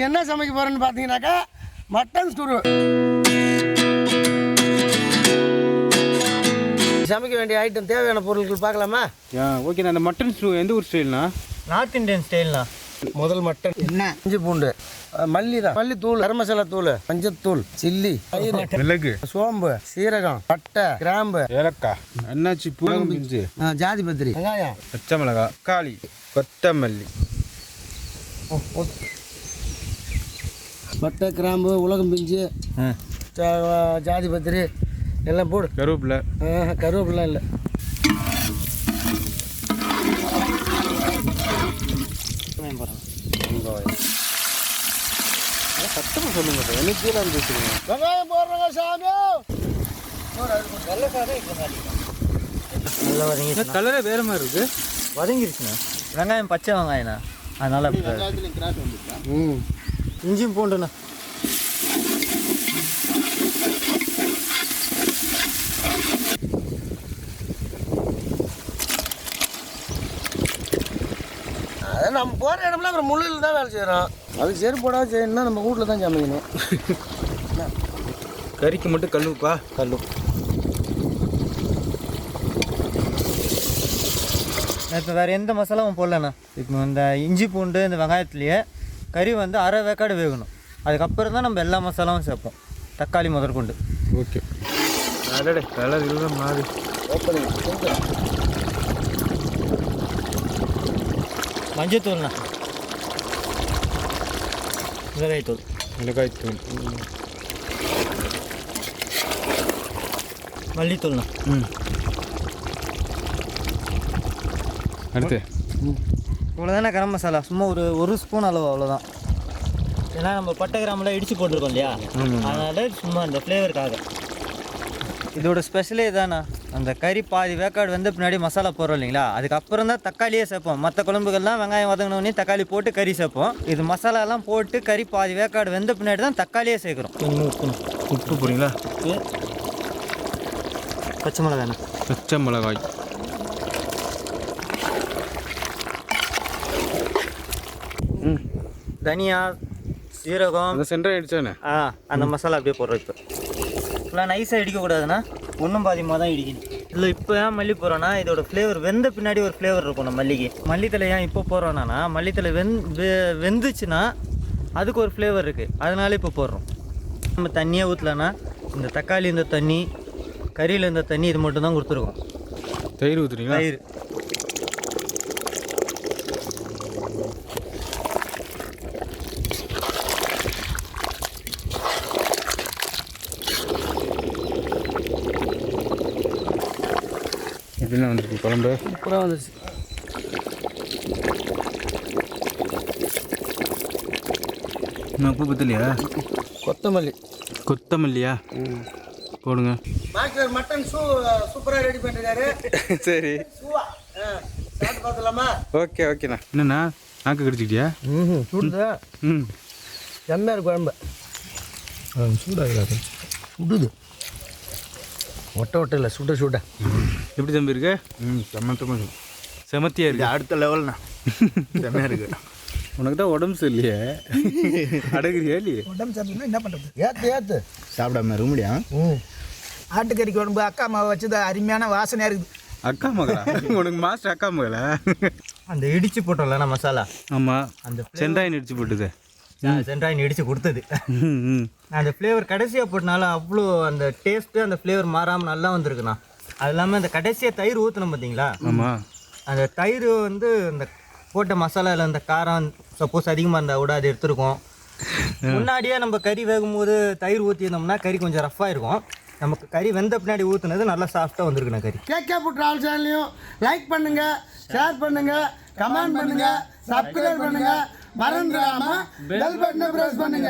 இன்னைக்கு என்ன சமைக்க போகிறேன்னு பார்த்தீங்கன்னாக்கா மட்டன் ஸ்டூரு சமைக்க வேண்டிய ஐட்டம் தேவையான பொருட்கள் பார்க்கலாமா? ஓகேண்ணா அந்த மட்டன் ஸ்டூ எந்த ஊர் ஸ்டைல்ண்ணா நார்த் இந்தியன் ஸ்டைல்ண்ணா முதல் மட்டன் என்ன? இஞ்சி பூண்டு. மல்லி தான் மல்லி தூள் கரம் மசாலா தூள் மஞ்சத்தூள் சில்லி மிளகு. சோம்பு சீரகம் பட்டை கிராம்பு. ஏலக்காய். அன்னாச்சி பூரம் பிஞ்சு ஜாதி பத்திரி. வெங்காயம். பச்சை மிளகாய் காளி கொத்தமல்லி. பட்டை கிராம்பு உலகம் பிஞ்சு ஜாதி பத்திரி எல்லாம் போடு. கருவேப்பிலை. கருவேப்பிலாம் இல்லை. சத்தமாக சொல்லுங்க எனக்கு கீழே வெங்காயம் போடுறோங்க சாமி. நல்லா வதங்கி கலரே வேறு மாதிரி இருக்குது வதங்கிருச்சுண்ணா வெங்காயம் பச்சை வெங்காயண்ணா அதனால ம். இஞ்சியும் பூண்டுண்ணா. அதை நம்ம போகிற இடம்ல அப்புறம் முள்ளில் தான் வேலை செய்கிறோம் அதுக்கு செருப்பு போடாத செய்யணும்னா நம்ம வீட்டில் தான் சமைக்கணும். கறிக்கு மட்டும் கல்லுப்பா. கல்லு. இப்போ வேறு எந்த மசாலாவும் போடலண்ணா. இப்போ இந்த இஞ்சி பூண்டு இந்த வெங்காயத்துலேயே கறி வந்து அரை வேக்காடு வேகணும். அதுக்கப்புறம் தான் நம்ம எல்லா மசாலாவும் சேர்ப்போம். தக்காளி முதற்கொண்டு ஓகே. அடடே கலர் இல்லை மாறி. மஞ்சத்தூள்ண்ணா மிளகாய்த்தூள் மிளகாய் தூள். மல்லித்தூள்ண்ணா. ம். அடுத்து. இவ்வளோதானே கரம் மசாலா? சும்மா ஒரு ஒரு ஸ்பூன் அளவு அவ்வளோதான் ஏன்னா நம்ம பட்டை கிராமெலாம் இடிச்சு போட்டிருக்கோம் இல்லையா? அதனால சும்மா அந்த ஃப்ளேவருக்காக இதோட ஸ்பெஷலே இதாண்ணா. அந்த கறி பாதி வேக்காடு வந்து பின்னாடி மசாலா போடுறோம் இல்லைங்களா? அதுக்கப்புறம் தான் தக்காளியே சேர்ப்போம். மற்ற குழம்புகள்லாம் வெங்காயம் வதங்கினோடனே தக்காளி போட்டு கறி சேர்ப்போம். இது மசாலாலாம் போட்டு கறி பாதி வேக்காடு வெந்த பின்னாடி தான் தக்காளியே சேர்க்குறோம். உப்பு போடுறீங்களா? உப்பு. பச்சை மிளகாண்ணா பச்சை மிளகாய். தனியா சீரகம் சென்டர் ஆயிடுச்சானே ஆ அந்த மசாலா அப்படியே போடுறோம் இப்போ. இப்போலாம் நைஸாக இடிக்கக்கூடாதுண்ணா ஒன்றும் பாதியமாக தான் இடிக்கணும். இல்லை இப்போ ஏன் மல்லி போடுறோன்னா இதோட ஃப்ளேவர் வெந்த பின்னாடி ஒரு ஃப்ளேவர் இருக்கும் நம்ம மல்லிக்கு. மல்லித்தலை ஏன் இப்போ போடுறோன்னா மல்லித்தலை வெந் வெ- வெந்துச்சுன்னா அதுக்கு ஒரு ஃப்ளேவர் இருக்குது அதனால இப்போ போடுறோம். நம்ம தண்ணியே ஊற்றலன்னா இந்த தக்காளி இந்த தண்ணி கறியில் இந்த தண்ணி இது மட்டும் தான் கொடுத்துருக்கோம். தயிர் ஊற்றுறீங்களா தயிர். எப்படின்னா வந்துருக்கு குழம்பு. சூப்பராக வந்துருச்சு. இன்னும் உப்பு பத்தலையா? கொத்தமல்லி. கொத்தமல்லியா? போடுங்க. மாஸ்டர் மட்டன் சூ சூப்பராக ரெடி பண்ணிருக்காரு. சரி. பார்த்துலாமா ஓகே ஓகேண்ணா என்னண்ணா நாக்கு கடிச்சிக்கிட்டியா? ம் சுடுதா? ம். செம்மையாக இருக்கு குழம்பு. சூடாகிறாரு சுடுது. ஒட்ட ஒட்ட இல்லை சுட சுட. எப்படி தம்பி இருக்கு? ம் செமத்தமாக செமத்தியா இருக்கு. அடுத்த லெவல்ண்ணா செம்மையாக இருக்கு. உனக்கு தான் உடம்பு சரியில்லையே. அடங்குறியா இல்லையே? உடம்பு சரியில்லைன்னா என்ன பண்ணுறது ஏற்று ஏற்று சாப்பிடாம இருக்க முடியும் ம். ஆட்டுக்கறி குழம்பு அக்கா அம்மா வச்சது அருமையான வாசனையாக இருக்குது. அக்கா மகளா உனக்கு மாஸ்டர் அக்கா மகளா அந்த இடிச்சு போட்டோம்ல மசாலா ஆமாம் அந்த சென்டாயின் அடிச்சு போட்டுது. சென்ட்ராயின் இடிச்சு கொடுத்தது. அந்த ஃப்ளேவர் கடைசியாக போட்டனால அவ்வளோ அந்த டேஸ்ட்டு அந்த ஃப்ளேவர் மாறாமல் நல்லா வந்திருக்குண்ணா. அது இல்லாமல் அந்த கடைசியாக தயிர் ஊற்றணும் பார்த்தீங்களா ஆமாம் அந்த தயிர் வந்து அந்த போட்ட மசாலாவில் அந்த காரம் சப்போஸ் அதிகமாக இருந்தால் கூட அது எடுத்துருக்கோம். முன்னாடியே நம்ம கறி வேகும்போது தயிர் ஊற்றியிருந்தோம்னா கறி கொஞ்சம் ரஃப்பாக இருக்கும். நமக்கு கறி வெந்த பின்னாடி ஊற்றுனது நல்லா சாஃப்டாக வந்திருக்குண்ணா கறி. கேகே புட்ரால் சேனலையும் லைக் பண்ணுங்க ஷேர் பண்ணுங்க கமெண்ட் பண்ணுங்க சப்ஸ்கிரைப் பண்ணுங்க. மறந்துடாம பெல் பட்டனை பிரஸ் பண்ணுங்க.